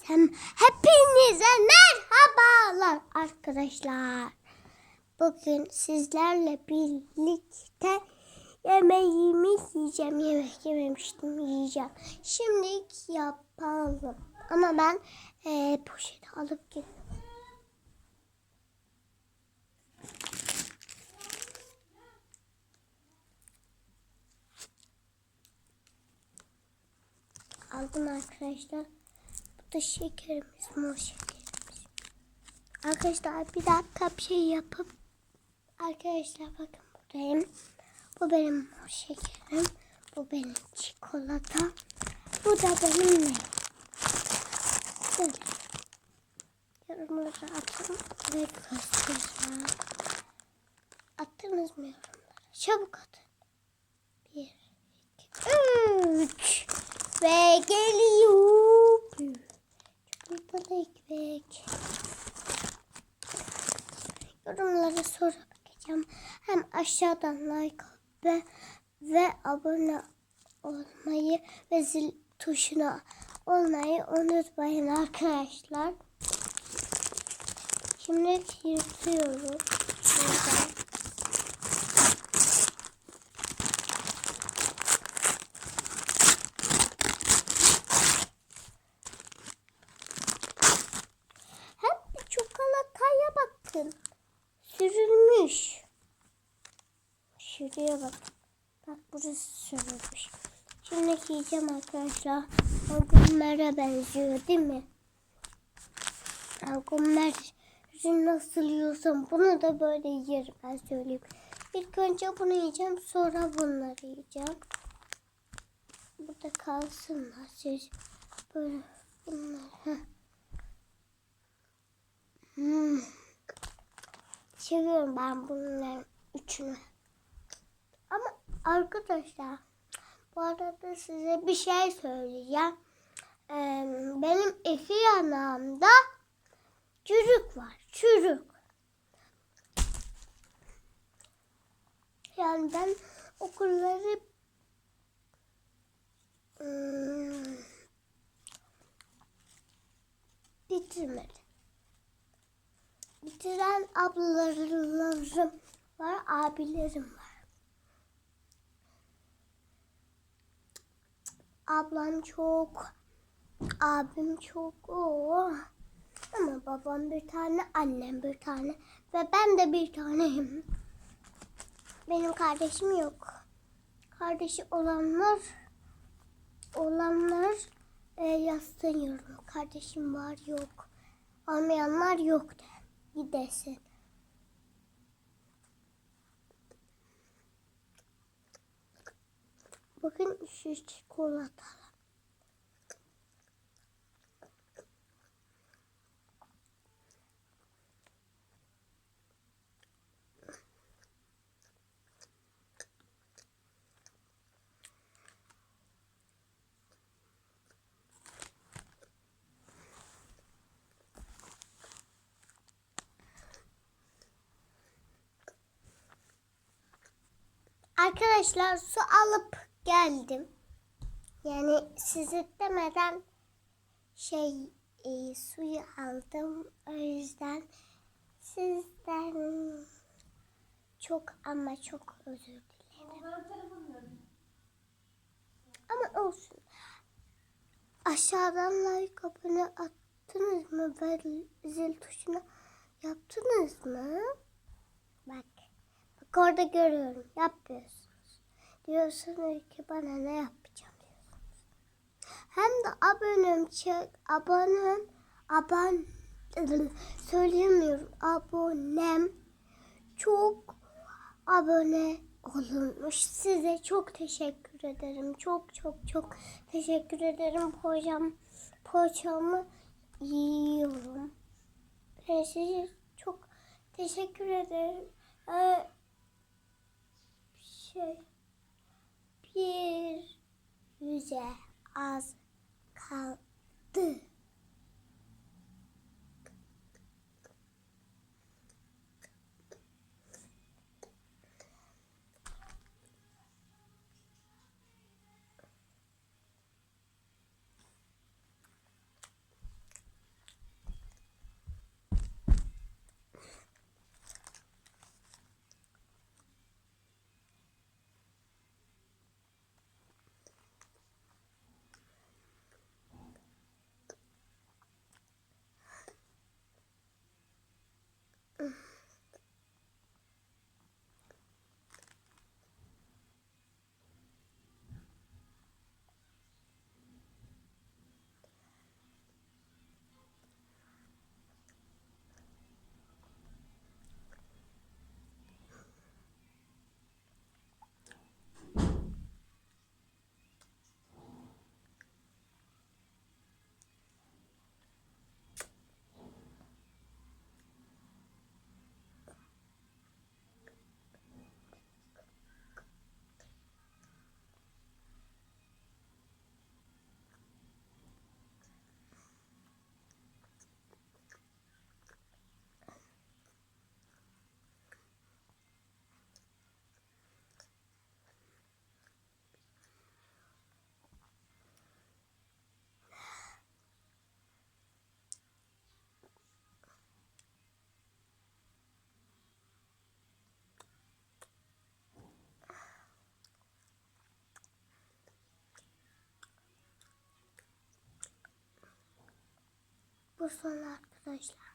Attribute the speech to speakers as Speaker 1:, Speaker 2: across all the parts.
Speaker 1: desem hepinize merhabalar arkadaşlar. Bugün sizlerle birlikte yemeğimi yiyeceğim. Yemek yememiştim yiyeceğim. Şimdi yapalım. Ama ben eee poşeti alıp geliyorum. Aldım arkadaşlar. Da şekerimiz, mor şekerimiz. Arkadaşlar bir dakika bir şey yapıp Arkadaşlar bakın buradayım. Bu benim mor şekerim. Bu benim çikolata. Bu da benim ne? Böyle. Yorumları atın ve göstereceğim. Attınız mı yorumları? Çabuk atın. Bir, iki, üç. Ve geliyor. Çikolatalı ekmek. Yorumlara sonra bakacağım. Hem aşağıdan like ve, ve abone olmayı ve zil tuşuna olmayı unutmayın arkadaşlar. Şimdi yırtıyorum. Buradan. Hem de çikolataya bakın. Sürülmüş. Şuraya bak. Bak burası sürülmüş. Şimdi yiyeceğim arkadaşlar. Angummer'e benziyor değil mi? Angummer'i nasıl yiyorsam bunu da böyle yerim ben söyleyeyim. İlk önce bunu yiyeceğim sonra bunları yiyeceğim. Burada kalsınlar siz böyle bunlar. Hmm. Seviyorum ben bunların üçünü. Arkadaşlar bu arada size bir şey söyleyeceğim. Ee, benim iki yanağımda çürük var. Çürük. Yani ben okulları hmm, bitirmedim bitiren ablalarım var, abilerim var. Ablam çok, abim çok. Oo. Ama babam bir tane, annem bir tane ve ben de bir taneyim. Benim kardeşim yok. Kardeşi olanlar olanlar e, yazsın yorum. Kardeşim var yok. Olmayanlar yok de gidesin. Bakın şu çikolata. Arkadaşlar su alıp geldim. Yani sizi demeden şey e, suyu aldım. O yüzden sizden çok ama çok özür dilerim. Ama olsun. Aşağıdan like abone attınız mı? Ve zil tuşuna yaptınız mı? Bak. Bak orada görüyorum. Yapıyorsunuz. Diyorsunuz ki bana ne yapacağım diyorsunuz. Hem de abonem çek, abonem, aban, söyleyemiyorum. Abonem çok abone olunmuş. Size çok teşekkür ederim. Çok çok çok teşekkür ederim. Poğaçam, poğaçamı yiyorum. Ben size çok teşekkür ederim. Ee, şey bir yüze az kaldı. Bu son arkadaşlar.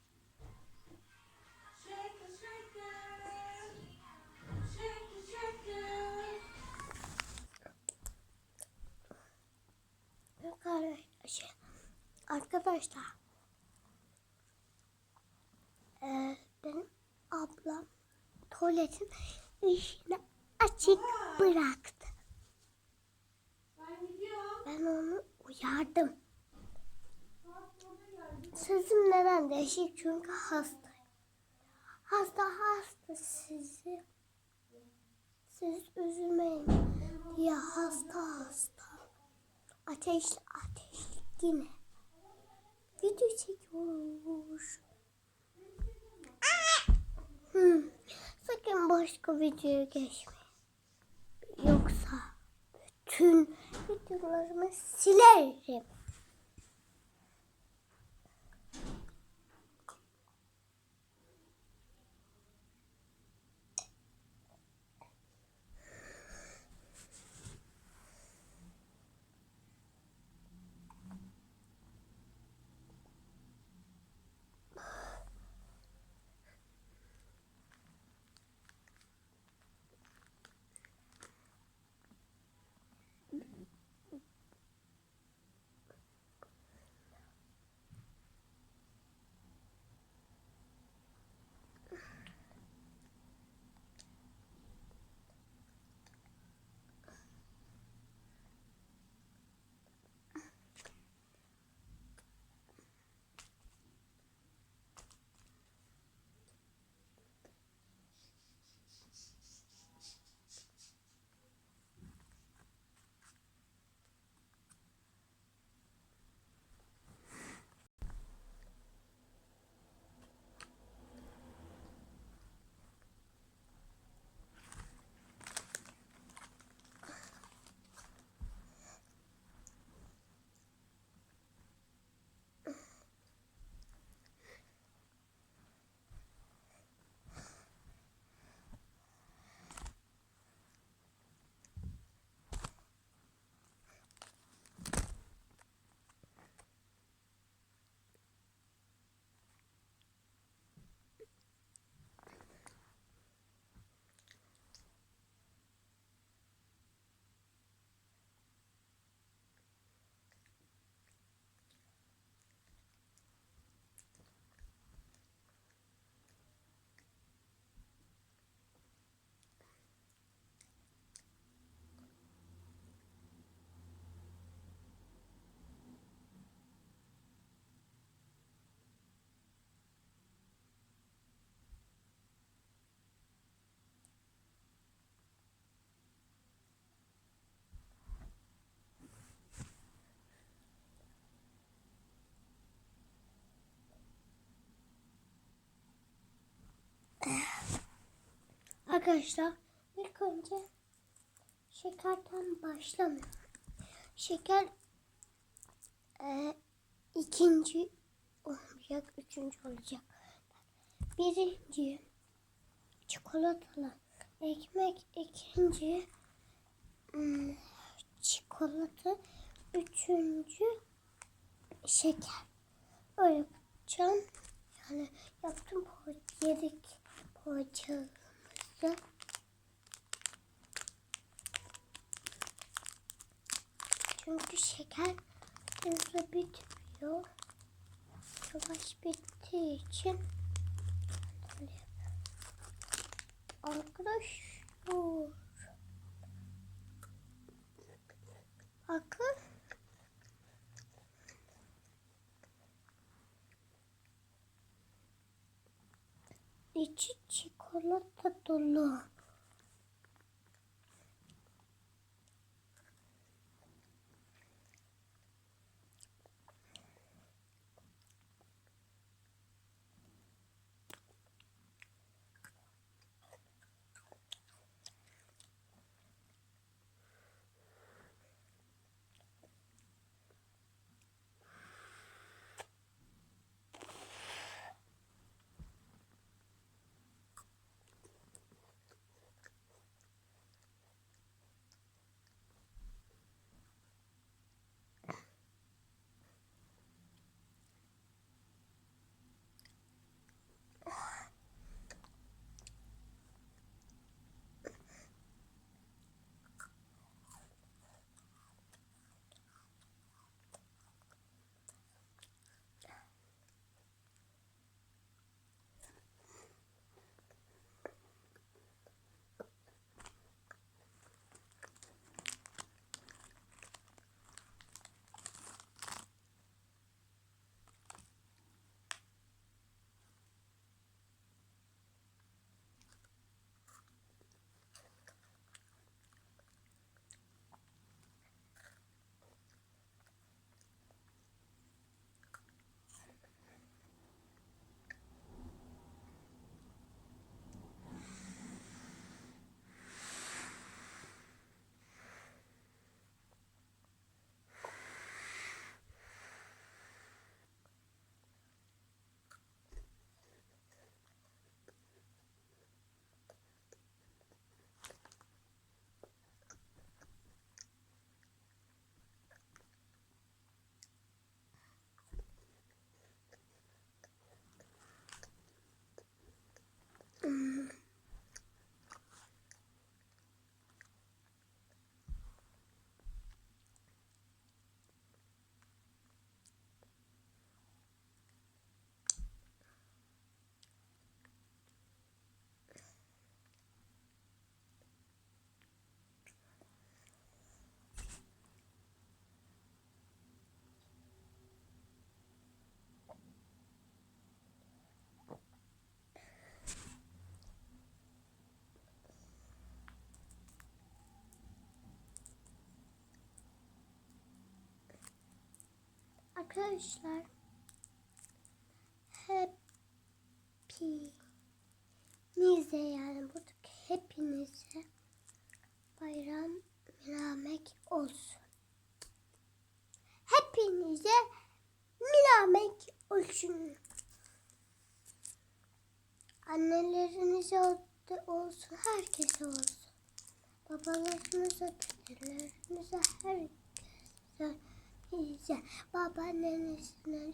Speaker 1: Arkadaşlar. Ee, benim ablam tuvaletin ışığını açık bıraktı.
Speaker 2: Ben
Speaker 1: onu uyardım. Sözüm neden değişik çünkü hastayım. Hasta hasta sizi. Siz üzülmeyin diye hasta hasta. Ateşli ateşli yine. Video çekiyor. Hmm. Sakın başka videoya geçmeyin. Yoksa bütün videolarımı silerim. Arkadaşlar ilk önce şekerden başlamıyorum. Şeker e, ikinci olmayacak, üçüncü olacak. Birinci çikolatalı ekmek, ikinci hmm, çikolata, üçüncü şeker. Öyle yapacağım. Yani yaptım po yedik poğaçamızı. Çünkü şeker hızlı bitmiyor. Yavaş bittiği için. Arkadaşlar. Bakın. İçi çikolata 乐乐 arkadaşlar. Hepinize yani buradaki hepinize bayram miramek olsun. Hepinize miramek olsun. Annelerinize ol- olsun, herkese olsun. Babalarınıza, dedelerinize, herkese, size, babaannenizle,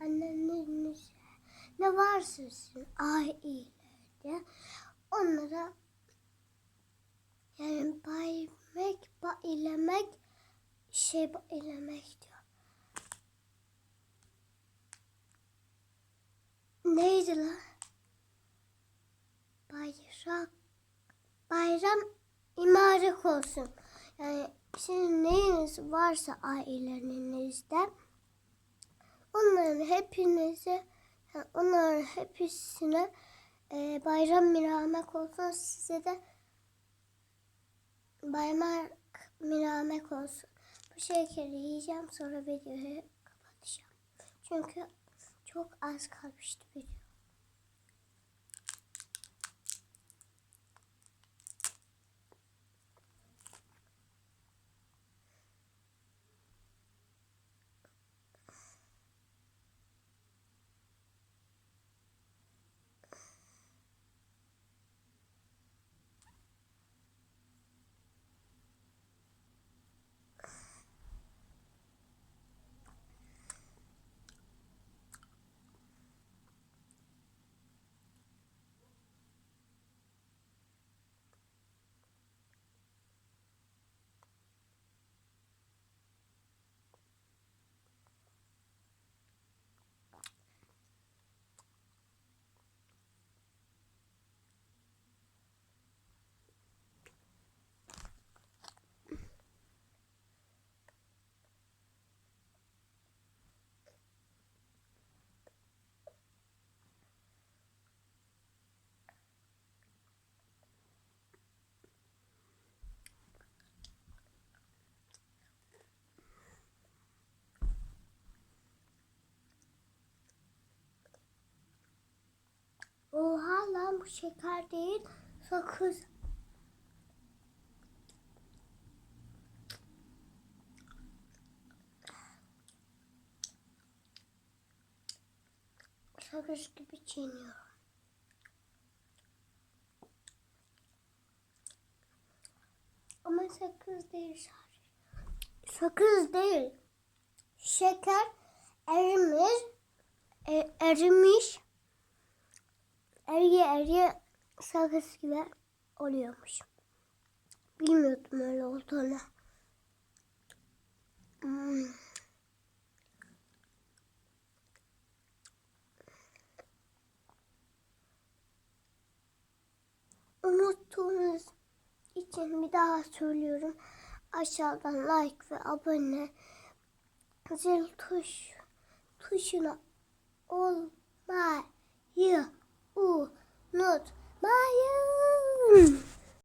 Speaker 1: annenizle, ne varsa sizin ailede onlara yani baymek, bailemek, şey bailemek diyor. Neydi lan? Bayrak, bayram imaret olsun. Yani sizin neyiniz varsa ailenizde onların hepinize yani onların hepsine e, bayram miramek olsun size de baymak miramek olsun. Bu şekeri yiyeceğim sonra videoyu kapatacağım. Çünkü çok az kalmıştı video. Bu şeker değil sakız. Sakız gibi çiğniyor. Ama sakız değil sadece. Sakız değil. Şeker erimiş, e- erimiş eriye eriye sakız gibi oluyormuş. Bilmiyordum öyle olduğunu. Hmm. Unuttuğunuz için bir daha söylüyorum. Aşağıdan like ve abone zil tuş tuşuna olmayı unutmayın.